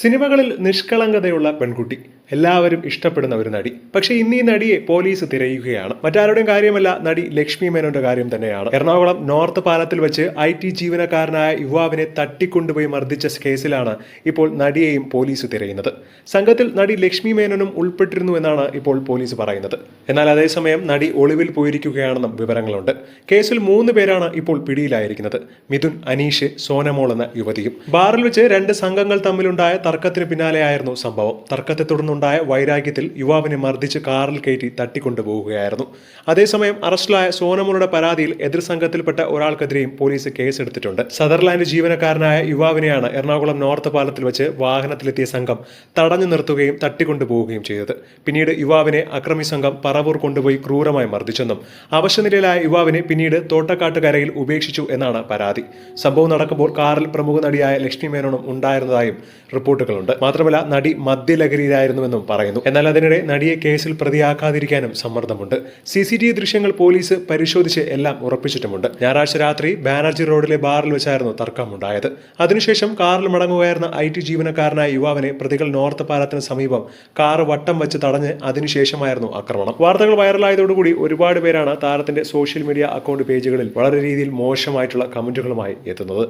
സിനിമകളിൽ നിഷ്കളങ്കതയുള്ള പെൺകുട്ടി. എല്ലാവരും ഇഷ്ടപ്പെടുന്ന ഒരു നടി. പക്ഷെ ഇന്ന് ഈ നടിയെ പോലീസ് തിരയുകയാണ്. മറ്റാരുടെയും കാര്യമല്ല നടി ലക്ഷ്മി മേനോന്റെ കാര്യം തന്നെയാണ്. എറണാകുളം നോർത്ത് പാലത്തിൽ വെച്ച് ഐ ടി ജീവനക്കാരനായ യുവാവിനെ തട്ടിക്കൊണ്ടുപോയി മർദ്ദിച്ച കേസിലാണ് ഇപ്പോൾ നടിയെയും പോലീസ് തിരയുന്നത്. സംഘത്തിൽ നടി ലക്ഷ്മി മേനോനും ഉൾപ്പെട്ടിരുന്നു എന്നാണ് ഇപ്പോൾ പോലീസ് പറയുന്നത്. എന്നാൽ അതേസമയം നടി ഒളിവിൽ പോയിരിക്കുകയാണെന്നും വിവരങ്ങളുണ്ട്. കേസിൽ മൂന്ന് പേരാണ് ഇപ്പോൾ പിടിയിലായിരിക്കുന്നത്. മിഥുൻ അനീഷ് സോനമോൾ എന്ന യുവതിയും. ബാറിൽ വെച്ച് രണ്ട് സംഘങ്ങൾ തമ്മിലുണ്ടായ തർക്കത്തിന് പിന്നാലെയായിരുന്നു സംഭവം. തർക്കത്തെ തുടർന്നുണ്ടായ വൈരാഗ്യത്തിൽ യുവാവിനെ മർദ്ദിച്ച് കാറിൽ കയറ്റി തട്ടിക്കൊണ്ടുപോവുകയായിരുന്നു. അതേസമയം അറസ്റ്റിലായ സോനമോളുടെ പരാതിയിൽ എതിർ സംഘത്തിൽപ്പെട്ട ഒരാൾക്കെതിരെയും പോലീസ് കേസെടുത്തിട്ടുണ്ട്. സദർലാൻഡ് ജീവനക്കാരനായ യുവാവിനെയാണ് എറണാകുളം നോർത്ത് പാലത്തിൽ വെച്ച് വാഹനത്തിലെത്തിയ സംഘം തടഞ്ഞു നിർത്തുകയും തട്ടിക്കൊണ്ടുപോവുകയും ചെയ്തത്. പിന്നീട് യുവാവിനെ അക്രമി സംഘം പറവൂർ കൊണ്ടുപോയി ക്രൂരമായി മർദ്ദിച്ചെന്നും അവശനിലയിലായ യുവാവിനെ പിന്നീട് തോട്ടക്കാട്ടുകരയിൽ ഉപേക്ഷിച്ചു എന്നാണ് പരാതി. സംഭവം നടക്കുമ്പോൾ കാറിൽ പ്രമുഖ നടിയായ ലക്ഷ്മി മേനോനും ഉണ്ടായിരുന്നതായും റിപ്പോർട്ടുകളുണ്ട് മാത്രമല്ല നടി മദ്യലഹരിയിലായിരുന്നുവെന്നും പറയുന്നു. എന്നാൽ അതിനിടെ നടിയെ കേസിൽ പ്രതിയാക്കാതിരിക്കാനും സമ്മർദ്ദമുണ്ട്. സി സി ടി വി ദൃശ്യങ്ങൾ പോലീസ് പരിശോധിച്ച് എല്ലാം ഉറപ്പിച്ചിട്ടുമുണ്ട്. ഞായറാഴ്ച രാത്രി ബാനർജി റോഡിലെ ബാറിൽ വെച്ചായിരുന്നു തർക്കമുണ്ടായത്. അതിനുശേഷം കാറിൽ മടങ്ങുകയായിരുന്ന ഐ ടി ജീവനക്കാരനായ യുവാവിനെ പ്രതികൾ നോർത്ത് പാലത്തിന് സമീപം കാർ വട്ടം വെച്ച് തടഞ്ഞ് അതിനുശേഷമായിരുന്നു ആക്രമണം. വാർത്തകൾ വൈറലായതോടുകൂടി ഒരുപാട് പേരാണ് താരത്തിന്റെ സോഷ്യൽ മീഡിയ അക്കൗണ്ട് പേജുകളിൽ വളരെ രീതിയിൽ മോശമായിട്ടുള്ള കമന്റുകളുമായി എത്തുന്നത്.